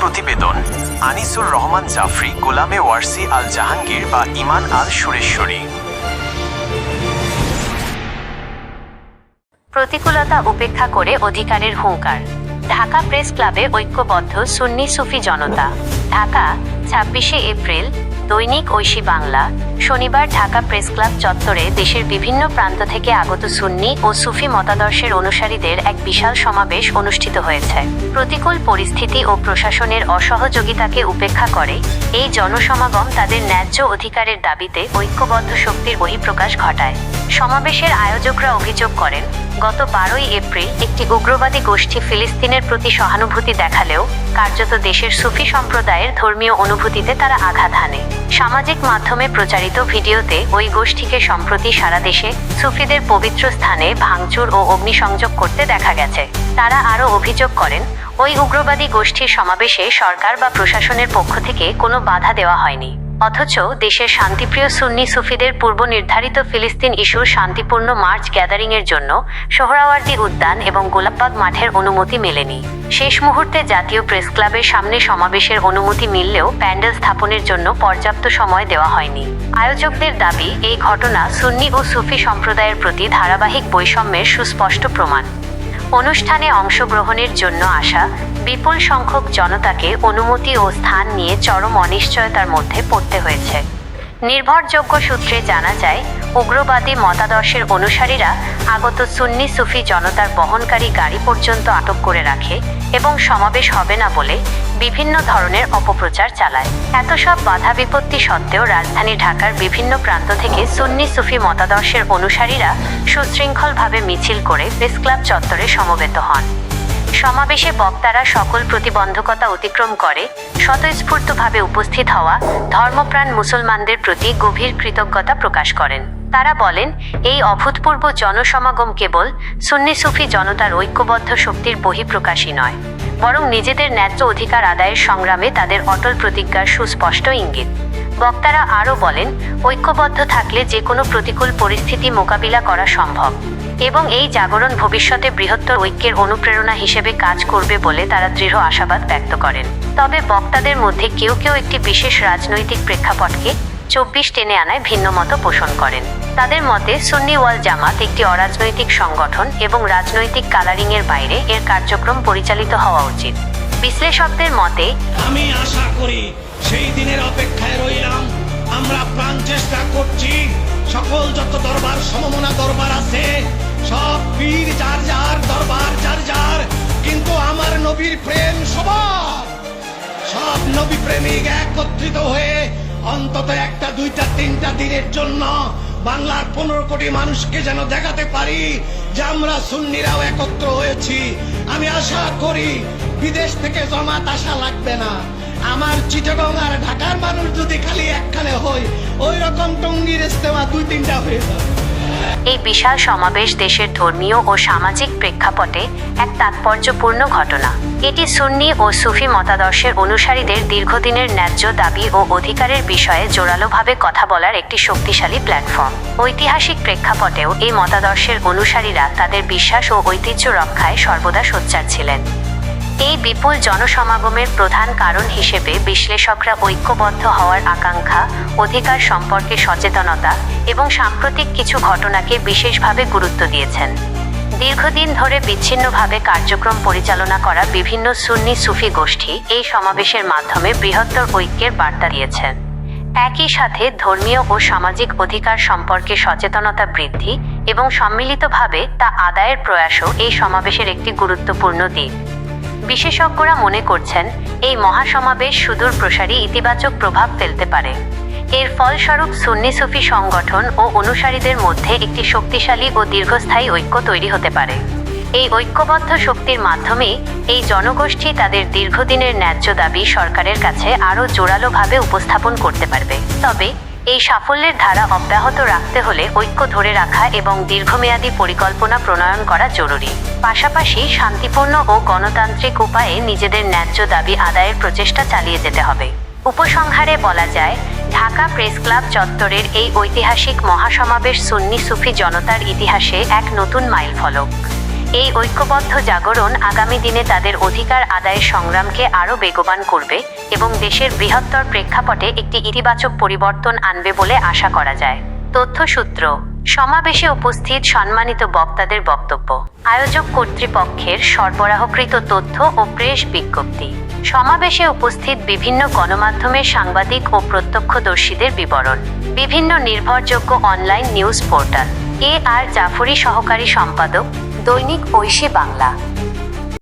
প্রতিবেদন, আনিসুর রহমান জাফরি, গোলামে ওয়ারসি আল জাহাঙ্গীর বা ইমান আল সুরেশ্বরী প্রতিকূলতা উপেক্ষা করে অধিকারের হুঙ্কার। ঢাকা প্রেস ক্লাবে ঐক্যবদ্ধ সুন্নি সুফি জনতা। ঢাকা ছাব্বিশে এপ্রিল, দৈনিক ঐশী বাংলা, শনিবার ঢাকা প্রেস ক্লাব চত্বরে দেশের বিভিন্ন প্রান্ত থেকে আগত সুন্নি ও সুফি মতাদর্শের অনুসারীদের এক বিশাল সমাবেশ অনুষ্ঠিত হয়েছে। প্রতিকূল পরিস্থিতি ও প্রশাসনের অসহযোগিতাকে উপেক্ষা করে এই জনসমাগম তাদের ন্যায্য অধিকারের দাবিতে ঐক্যবদ্ধ শক্তির বহিঃপ্রকাশ ঘটায়। সমাবেশের আয়োজকরা অভিযোগ করেন, গত বারোই এপ্রিল একটি উগ্রবাদী গোষ্ঠী ফিলিস্তিনের প্রতি সহানুভূতি দেখালেও কার্যত দেশের সুফি সম্প্রদায়ের ধর্মীয় অনুভূতিতে তারা আঘাত হানে। সামাজিক মাধ্যমে প্রচারিত ভিডিওতে ওই গোষ্ঠীকে সম্প্রতি সারা দেশে সুফিদের পবিত্র স্থানে ভাঙচুর ও অগ্নিসংযোগ করতে দেখা গেছে। তারা আরও অভিযোগ করেন, ওই উগ্রবাদী গোষ্ঠীর সমাবেশে সরকার বা প্রশাসনের পক্ষ থেকে কোনো বাধা দেওয়া হয়নি। অথচ দেশের শান্তিপ্রিয় সুন্নি সুফিদের পূর্ব নির্ধারিত ফিলিস্তিন ইস্যুর শান্তিপূর্ণ মার্চ গ্যাদারিংয়ের জন্য সোহরাওয়ার্দী উদ্যান এবং গোলাপবাগ মাঠের অনুমতি মেলেনি। শেষ মুহূর্তে জাতীয় প্রেস ক্লাবের সামনে সমাবেশের অনুমতি মিললেও প্যান্ডেল স্থাপনের জন্য পর্যাপ্ত সময় দেওয়া হয়নি। আয়োজকদের দাবি, এই ঘটনা সুন্নি ও সুফি সম্প্রদায়ের প্রতি ধারাবাহিক বৈষম্যের সুস্পষ্ট প্রমাণ। অনুষ্ঠানে অংশগ্রহণের জন্য আসা বিপুল সংখ্যক জনতাকে অনুমতি ও স্থান নিয়ে চরম অনিশ্চয়তার মধ্যে পড়তে হয়েছে। নির্ভরযোগ্য সূত্রে জানা যায়, উগ্রবাদী মতাদর্শের অনুসারীরা আগত সুন্নি সুফি জনতার বহনকারী গাড়ি পর্যন্ত আটক করে রাখে এবং সমাবেশ হবে না বলে বিভিন্ন ধরনের অপপ্রচার চালায়। এত সব বাধা বিপত্তি সত্ত্বেও রাজধানী ঢাকার বিভিন্ন প্রান্ত থেকে সুন্নি সুফি মতাদর্শের অনুসারীরা সুশৃঙ্খলভাবে মিছিল করে প্রেস ক্লাব চত্বরে সমবেত হন। সমাবেশে বক্তারা সকল প্রতিবন্ধকতা অতিক্রম করে, স্বতঃস্ফূর্তভাবে উপস্থিত হওয়া ধর্মপ্রাণ মুসলমানদের প্রতি গভীর কৃতজ্ঞতা প্রকাশ করেন। তারা বলেন, এই অভূতপূর্ব জনসমাগম কেবল সুন্নি সুফি জনতার ঐক্যবদ্ধ শক্তির বহিঃপ্রকাশই নয়, বরং নিজেদের ন্যায্য অধিকার আদায়ের সংগ্রামে তাদের অটল প্রতিজ্ঞার সুস্পষ্ট ইঙ্গিত। বক্তারা আরও বলেন, ঐক্যবদ্ধ থাকলে যে কোনো প্রতিকূল পরিস্থিতি মোকাবিলা করা সম্ভব। এবং এই জাগরণ ভবিষ্যতে বৃহত্তর ঐক্যের অনুপ্রেরণা হিসেবে কাজ করবে বলে তারা দৃঢ় আশাবাদ ব্যক্ত করেন। তবে বক্তাদের মধ্যে কেউ কেউ একটি বিশেষ রাজনৈতিক প্রেক্ষাপটকে চব্বিশ টেনে আনায় ভিন্ন মত পোষণ করেন। তাদের মতে, সুন্নি ওয়াল জামাত একটি অরাজনৈতিক সংগঠন এবং রাজনৈতিক কালারিংয়ের বাইরে এর কার্যক্রম পরিচালিত হওয়া উচিত। বিশ্লেষকদের মতে, আমি আশা করি সেই দিনের অপেক্ষায় রইলাম। আমরা প্রাণ চেষ্টা করছি। সকল যত দরবার, সমমনা দরবার আছে সব পীর, যার যার দরবার, যার যার। কিন্তু আমার নবীর প্রেম সবার। সব নবী প্রেমিক একত্রিত হয়ে অন্তত একটা, দুইটা, তিনটা দিনের জন্য বাংলার পনেরো কোটি মানুষকে যেন দেখাতে পারি যে আমরা সুন্নিরাও একত্র হয়েছি। আমি আশা করি বিদেশ থেকে জমাত আসা লাগবে না। আমার চিটাগং আর ঢাকার মানুষ যদি খালি একখানে হয়, ওই রকম টঙ্গির ইস্তেমা দুই তিনটা হয়ে যাবে। এই বিশাল সমাবেশ দেশের ধর্মীয় ও সামাজিক প্রেক্ষাপটে এক তাৎপর্যপূর্ণ ঘটনা। এটি সুন্নি ও সুফি মতাদর্শের অনুসারীদের দীর্ঘদিনের ন্যায্য দাবি ও অধিকারের বিষয়ে জোরালোভাবে কথা বলার একটি শক্তিশালী প্ল্যাটফর্ম। ঐতিহাসিক প্রেক্ষাপটেও এই মতাদর্শের অনুসারীরা তাদের বিশ্বাস ও ঐতিহ্য রক্ষায় সর্বদা সোচ্চার ছিলেন। এই বিপুল জনসমাগমের প্রধান কারণ হিসেবে বিশ্লেষকরা ঐক্যবদ্ধ হওয়ার আকাঙ্ক্ষা, অধিকার সম্পর্কে সচেতনতা এবং সাম্প্রতিক কিছু ঘটনাকে বিশেষভাবে গুরুত্ব দিয়েছেন। দীর্ঘদিন ধরে বিচ্ছিন্নভাবে কার্যক্রম পরিচালনা করা বিভিন্ন সুন্নি সুফি গোষ্ঠী এই সমাবেশের মাধ্যমে বৃহত্তর ঐক্যের বার্তা দিয়েছেন। একই সাথে ধর্মীয় ও সামাজিক অধিকার সম্পর্কে সচেতনতা বৃদ্ধি এবং সম্মিলিতভাবে তা আদায়ের প্রয়াসও এই সমাবেশের একটি গুরুত্বপূর্ণ দিক। বিশেষজ্ঞরা মনে করছেন, এই মহাসমাবেশ সুদূর প্রসারী ইতিবাচক প্রভাব ফেলতে পারে। এর ফলস্বরূপ সুন্নি সুফি সংগঠন ও অনুসারীদের মধ্যে একটি শক্তিশালী ও দীর্ঘস্থায়ী ঐক্য তৈরি হতে পারে। এই ঐক্যবদ্ধ শক্তির মাধ্যমে এই জনগোষ্ঠী তাদের দীর্ঘদিনের ন্যায্য দাবি সরকারের কাছে আরও জোরালোভাবে উপস্থাপন করতে পারবে। তবে এই সাফল্যের ধারা অব্যাহত রাখতে হলে ঐক্য ধরে রাখা এবং দীর্ঘমেয়াদী পরিকল্পনা প্রণয়ন করা জরুরি। পাশাপাশি শান্তিপূর্ণ ও গণতান্ত্রিক উপায়ে নিজেদের ন্যায্য দাবি আদায়ের প্রচেষ্টা চালিয়ে যেতে হবে। উপসংহারে বলা যায়, ঢাকা প্রেস ক্লাব চত্বরের এই ঐতিহাসিক মহাসমাবেশ সুন্নি সুফি জনতার ইতিহাসে এক নতুন মাইলফলক। এই ঐক্যবদ্ধ জাগরণ আগামী দিনে তাদের অধিকার আদায়ের সংগ্রামকে আরও বেগবান করবে এবং দেশের বৃহত্তর প্রেক্ষাপটে একটি ইতিবাচক পরিবর্তন আনবে বলে আশা করা যায়। তথ্যসূত্র, সমাবেশে উপস্থিত সম্মানিত বক্তাদের বক্তব্য। আয়োজক কর্তৃপক্ষের সরবরাহকৃত তথ্য ও প্রেস বিজ্ঞপ্তি। সমাবেশে উপস্থিত বিভিন্ন গণমাধ্যমের সাংবাদিক ও প্রত্যক্ষদর্শীদের বিবরণ। বিভিন্ন নির্ভরযোগ্য online news portal. A R Jafri সহকারী সম্পাদক দৈনিক ঐশী বাংলা।